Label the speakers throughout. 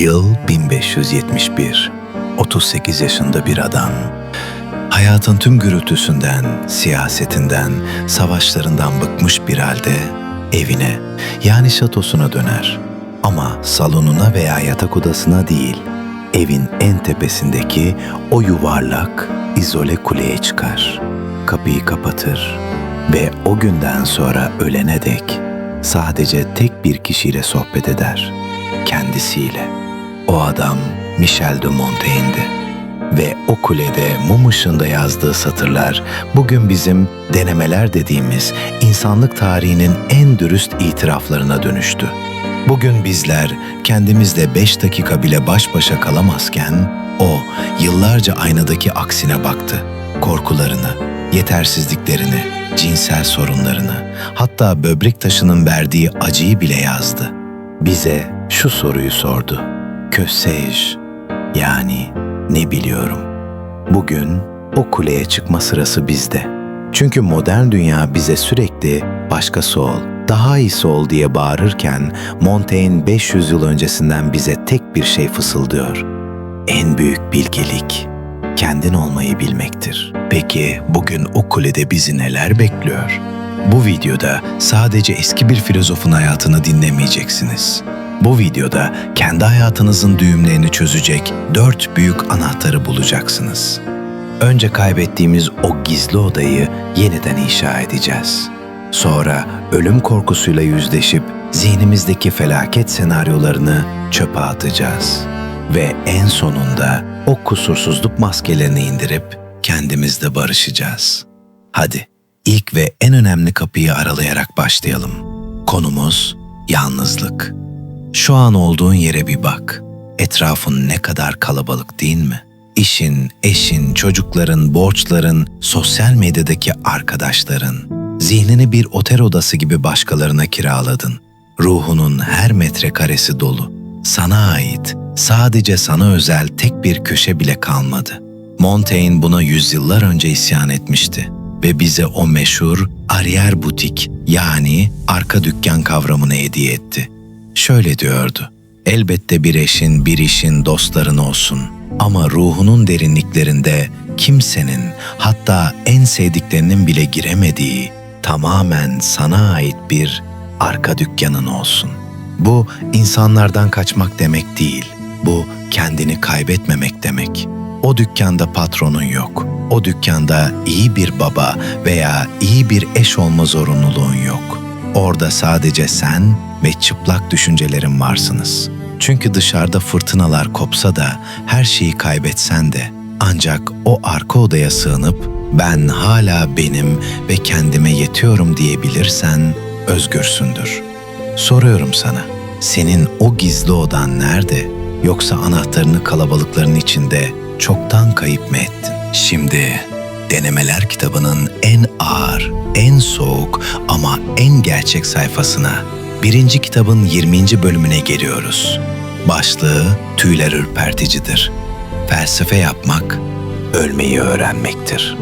Speaker 1: Yıl 1571. 38 yaşında bir adam. Hayatın tüm gürültüsünden, siyasetinden, savaşlarından bıkmış bir halde evine yani şatosuna döner. Ama salonuna veya yatak odasına değil, evin en tepesindeki o yuvarlak, izole kuleye çıkar. Kapıyı kapatır ve o günden sonra ölene dek sadece tek bir kişiyle sohbet eder. Kendisiyle. O adam Michel de Montaigne'di. Ve o kulede mum ışığında yazdığı satırlar bugün bizim denemeler dediğimiz insanlık tarihinin en dürüst itiraflarına dönüştü. Bugün bizler kendimizle beş dakika bile baş başa kalamazken o yıllarca aynadaki aksine baktı. Korkularını, yetersizliklerini, cinsel sorunlarını, hatta böbrek taşının verdiği acıyı bile yazdı. Bize şu soruyu sordu. Que? Yani ne biliyorum? Bugün o kuleye çıkma sırası bizde. Çünkü modern dünya bize sürekli başkası ol, daha iyisi ol diye bağırırken Montaigne 500 yıl öncesinden bize tek bir şey fısıldıyor. En büyük bilgelik kendin olmayı bilmektir. Peki bugün o kulede bizi neler bekliyor? Bu videoda sadece eski bir filozofun hayatını dinlemeyeceksiniz. Bu videoda kendi hayatınızın düğümlerini çözecek dört büyük anahtarı bulacaksınız. Önce kaybettiğimiz o gizli odayı yeniden inşa edeceğiz. Sonra ölüm korkusuyla yüzleşip zihnimizdeki felaket senaryolarını çöpe atacağız. Ve en sonunda o kusursuzluk maskelerini indirip kendimizle barışacağız. Hadi ilk ve en önemli kapıyı aralayarak başlayalım. Konumuz yalnızlık. Şu an olduğun yere bir bak. Etrafın ne kadar kalabalık değil mi? İşin, eşin, çocukların, borçların, sosyal medyadaki arkadaşların. Zihnini bir otel odası gibi başkalarına kiraladın. Ruhunun her metrekaresi dolu. Sana ait, sadece sana özel tek bir köşe bile kalmadı. Montaigne buna yüzyıllar önce isyan etmişti ve bize o meşhur arrière butik yani arka dükkan kavramını hediye etti. Şöyle diyordu. Elbette bir eşin, bir işin, dostların olsun. Ama ruhunun derinliklerinde kimsenin, hatta en sevdiklerinin bile giremediği, tamamen sana ait bir arka dükkanın olsun. Bu insanlardan kaçmak demek değil. Bu kendini kaybetmemek demek. O dükkanda patronun yok. O dükkanda iyi bir baba veya iyi bir eş olma zorunluluğun yok. Orada sadece sen ve çıplak düşüncelerin varsınız. Çünkü dışarıda fırtınalar kopsa da her şeyi kaybetsen de ancak o arka odaya sığınıp ben hala benim ve kendime yetiyorum diyebilirsen özgürsündür. Soruyorum sana, senin o gizli odan nerede? Yoksa anahtarını kalabalıkların içinde çoktan kayıp mı ettin? Şimdi Denemeler kitabının en ağır, en soğuk ama en gerçek sayfasına, birinci kitabın 20. bölümüne geliyoruz. Başlığı tüyler ürperticidir. Felsefe yapmak, ölmeyi öğrenmektir.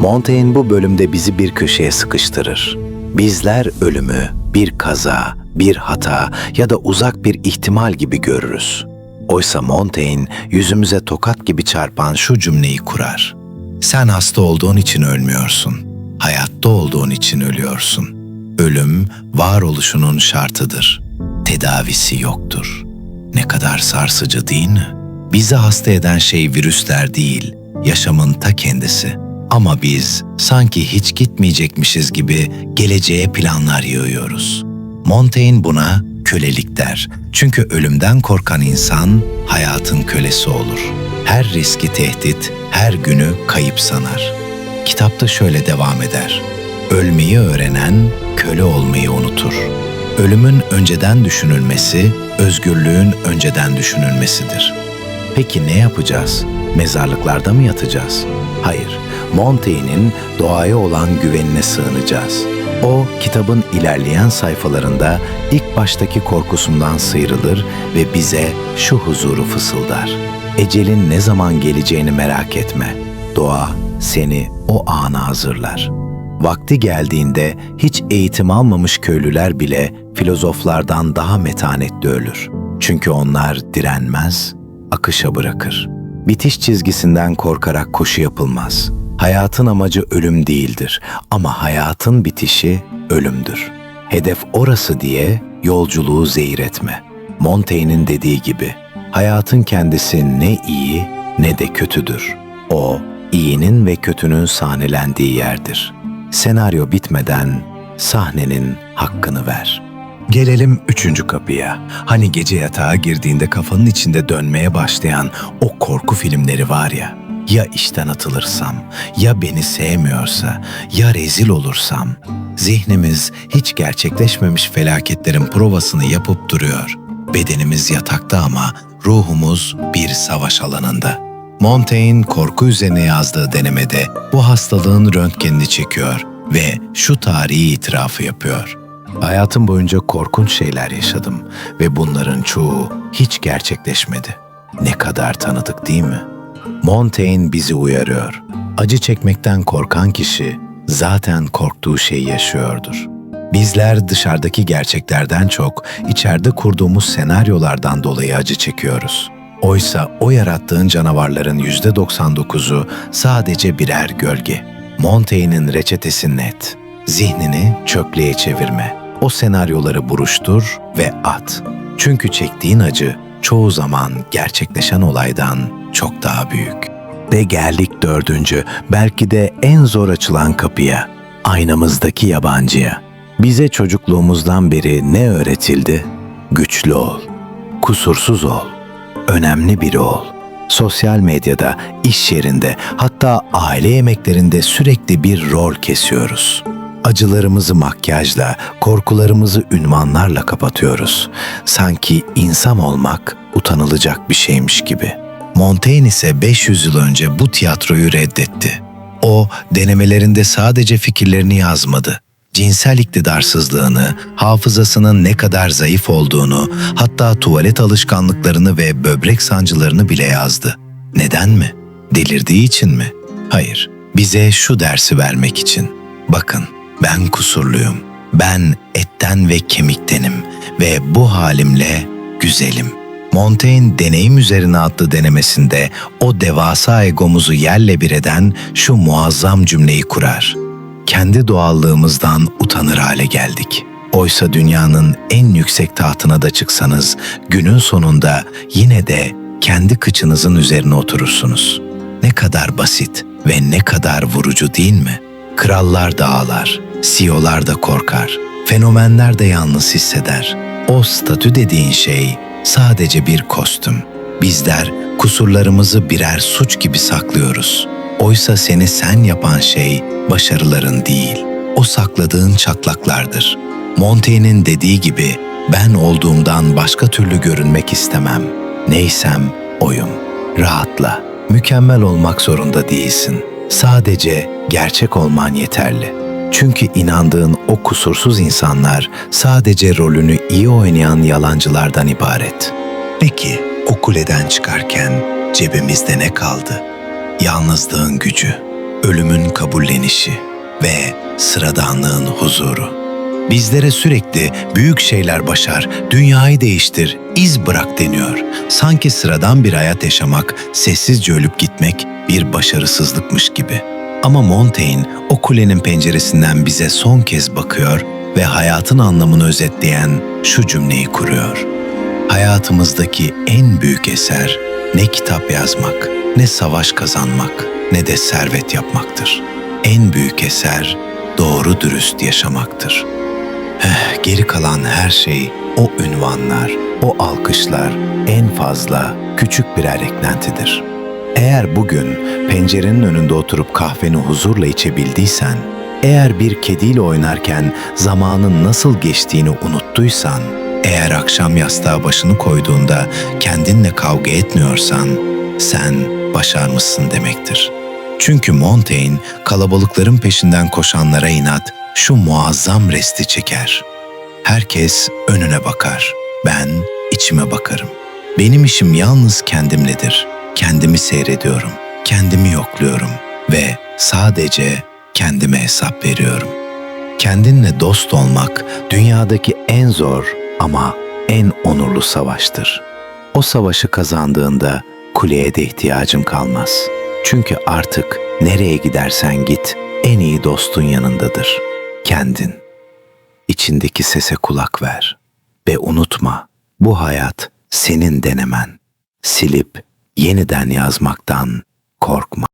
Speaker 1: Montaigne bu bölümde bizi bir köşeye sıkıştırır. Bizler ölümü bir kaza, bir hata ya da uzak bir ihtimal gibi görürüz. Oysa Montaigne yüzümüze tokat gibi çarpan şu cümleyi kurar. Sen hasta olduğun için ölmüyorsun. Hayatta olduğun için ölüyorsun. Ölüm varoluşunun şartıdır. Tedavisi yoktur. Ne kadar sarsıcı değil mi? Bizi hasta eden şey virüsler değil, yaşamın ta kendisi. Ama biz sanki hiç gitmeyecekmişiz gibi geleceğe planlar yığıyoruz. Montaigne buna kölelik der. Çünkü ölümden korkan insan hayatın kölesi olur. Her riski tehdit, her günü kayıp sanar. Kitapta şöyle devam eder. Ölmeyi öğrenen köle olmayı unutur. Ölümün önceden düşünülmesi, özgürlüğün önceden düşünülmesidir. Peki ne yapacağız? Mezarlıklarda mı yatacağız? Hayır, Montaigne'in doğaya olan güvenine sığınacağız. O, kitabın ilerleyen sayfalarında ilk baştaki korkusundan sıyrılır ve bize şu huzuru fısıldar. Ecelin ne zaman geleceğini merak etme. Doğa seni o ana hazırlar. Vakti geldiğinde hiç eğitim almamış köylüler bile filozoflardan daha metanetli ölür. Çünkü onlar direnmez, akışa bırakır. Bitiş çizgisinden korkarak koşu yapılmaz. Hayatın amacı ölüm değildir ama hayatın bitişi ölümdür. Hedef orası diye yolculuğu zehir etme. Montaigne'in dediği gibi, hayatın kendisi ne iyi ne de kötüdür. O, iyinin ve kötünün sahnelendiği yerdir. Senaryo bitmeden sahnenin hakkını ver. Gelelim üçüncü kapıya. Hani gece yatağa girdiğinde kafanın içinde dönmeye başlayan o korku filmleri var ya. Ya işten atılırsam, ya beni sevmiyorsa, ya rezil olursam. Zihnimiz hiç gerçekleşmemiş felaketlerin provasını yapıp duruyor. Bedenimiz yatakta ama ruhumuz bir savaş alanında. Montaigne korku üzerine yazdığı denemede bu hastalığın röntgenini çekiyor ve şu tarihi itirafı yapıyor. Hayatım boyunca korkunç şeyler yaşadım ve bunların çoğu hiç gerçekleşmedi. Ne kadar tanıdık değil mi? Montaigne bizi uyarıyor. Acı çekmekten korkan kişi zaten korktuğu şeyi yaşıyordur. Bizler dışarıdaki gerçeklerden çok içeride kurduğumuz senaryolardan dolayı acı çekiyoruz. Oysa o yarattığın canavarların %99'u sadece birer gölge. Montaigne'in reçetesi net. Zihnini çöplüğe çevirme. O senaryoları buruştur ve at. Çünkü çektiğin acı çoğu zaman gerçekleşen olaydan çok daha büyük. Ve geldik dördüncü, belki de en zor açılan kapıya. Aynamızdaki yabancıya. Bize çocukluğumuzdan beri ne öğretildi? Güçlü ol, kusursuz ol, önemli biri ol. Sosyal medyada, iş yerinde, hatta aile yemeklerinde sürekli bir rol kesiyoruz. Acılarımızı makyajla, korkularımızı ünvanlarla kapatıyoruz. Sanki insan olmak utanılacak bir şeymiş gibi. Montaigne ise 500 yıl önce bu tiyatroyu reddetti. O, denemelerinde sadece fikirlerini yazmadı. Cinsel iktidarsızlığını, hafızasının ne kadar zayıf olduğunu, hatta tuvalet alışkanlıklarını ve böbrek sancılarını bile yazdı. Neden mi? Delirdiği için mi? Hayır, bize şu dersi vermek için. Bakın, ben kusurluyum. Ben etten ve kemiktenim ve bu halimle güzelim. Montaigne deneyim üzerine adlı denemesinde o devasa egomuzu yerle bir eden şu muazzam cümleyi kurar. Kendi doğallığımızdan utanır hale geldik. Oysa dünyanın en yüksek tahtına da çıksanız günün sonunda yine de kendi kıçınızın üzerine oturursunuz. Ne kadar basit ve ne kadar vurucu değil mi? Krallar da ağlar, CEO'lar da korkar, fenomenler de yalnız hisseder. O statü dediğin şey sadece bir kostüm. Bizler kusurlarımızı birer suç gibi saklıyoruz. Oysa seni sen yapan şey başarıların değil, o sakladığın çatlaklardır. Montaigne'in dediği gibi ben olduğumdan başka türlü görünmek istemem. Neysem oyum. Rahatla. Mükemmel olmak zorunda değilsin. Sadece gerçek olman yeterli. Çünkü inandığın o kusursuz insanlar sadece rolünü iyi oynayan yalancılardan ibaret. Peki o kuleden çıkarken cebimizde ne kaldı? Yalnızlığın gücü, ölümün kabullenişi ve sıradanlığın huzuru. Bizlere sürekli büyük şeyler başar, dünyayı değiştir, iz bırak deniyor. Sanki sıradan bir hayat yaşamak, sessizce ölüp gitmek bir başarısızlıkmış gibi. Ama Montaigne o kulenin penceresinden bize son kez bakıyor ve hayatın anlamını özetleyen şu cümleyi kuruyor. Hayatımızdaki en büyük eser ne kitap yazmak, ne savaş kazanmak, ne de servet yapmaktır. En büyük eser doğru dürüst yaşamaktır. Eh, geri kalan her şey, o ünvanlar, o alkışlar en fazla küçük birer eklentidir. Eğer bugün pencerenin önünde oturup kahveni huzurla içebildiysen, eğer bir kediyle oynarken zamanın nasıl geçtiğini unuttuysan, eğer akşam yastığa başını koyduğunda kendinle kavga etmiyorsan, sen başarmışsın demektir. Çünkü Montaigne kalabalıkların peşinden koşanlara inat şu muazzam resti çeker. Herkes önüne bakar. Ben içime bakarım. Benim işim yalnız kendimledir. Kendimi seyrediyorum, kendimi yokluyorum ve sadece kendime hesap veriyorum. Kendinle dost olmak dünyadaki en zor ama en onurlu savaştır. O savaşı kazandığında kuleye de ihtiyacın kalmaz. Çünkü artık nereye gidersen git en iyi dostun yanındadır. Kendin. İçindeki sese kulak ver ve unutma bu hayat senin denemen. Silip yeniden yazmaktan korkma.